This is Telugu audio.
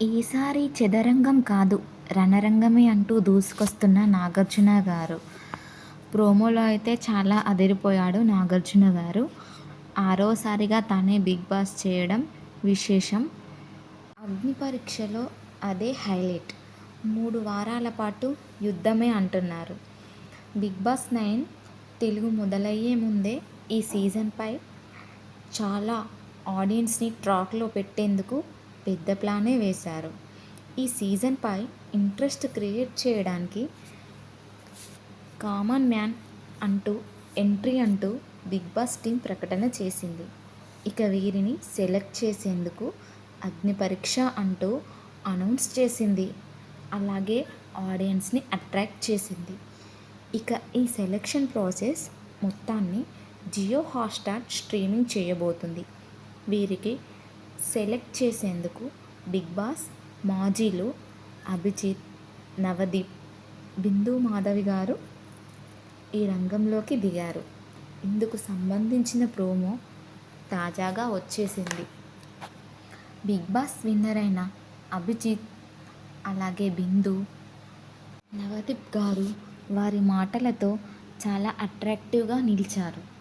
ఈసారి చదరంగం కాదు రణరంగమే అంటూ దూసుకొస్తున్న నాగార్జున గారు. ప్రోమోలో అయితే చాలా అదిరిపోయాడు నాగార్జున గారు. ఆరోసారిగా తానే బిగ్ బాస్ చేయడం విశేషం. అగ్ని పరీక్షలో అదే హైలైట్. మూడు వారాల పాటు యుద్ధమే అంటున్నారు. బిగ్ బాస్ నైన్ తెలుగు మొదలయ్యే ముందే ఈ సీజన్పై చాలా ఆడియన్స్ని ట్రాక్లో పెట్టేందుకు పెద్ద ప్లానే వేశారు. ఈ సీజన్పై ఇంట్రెస్ట్ క్రియేట్ చేయడానికి కామన్ మ్యాన్ అంటూ ఎంట్రీ అంటూ బిగ్ బాస్ టీం ప్రకటన చేసింది. ఇక వీరిని సెలెక్ట్ చేసేందుకు అగ్ని పరీక్ష అంటూ అనౌన్స్ చేసింది. అలాగే ఆడియన్స్ని అట్రాక్ట్ చేసింది. ఇక ఈ సెలెక్షన్ ప్రాసెస్ మొత్తాన్ని జియో హాట్స్టార్ స్ట్రీమింగ్ చేయబోతుంది. వీరికి సెలెక్ట్ చేసేందుకు బిగ్ బాస్ మాజీలు అభిజిత్ నవదీప్ బిందు మాధవి గారు ఈ రంగంలోకి దిగారు. ఇందుకు సంబంధించిన ప్రోమో తాజాగా వచ్చేసింది. బిగ్ బాస్ విన్నర్ అయిన అభిజిత్ అలాగే బిందు నవదీప్ గారు వారి మాటలతో చాలా అట్రాక్టివ్గా నిలిచారు.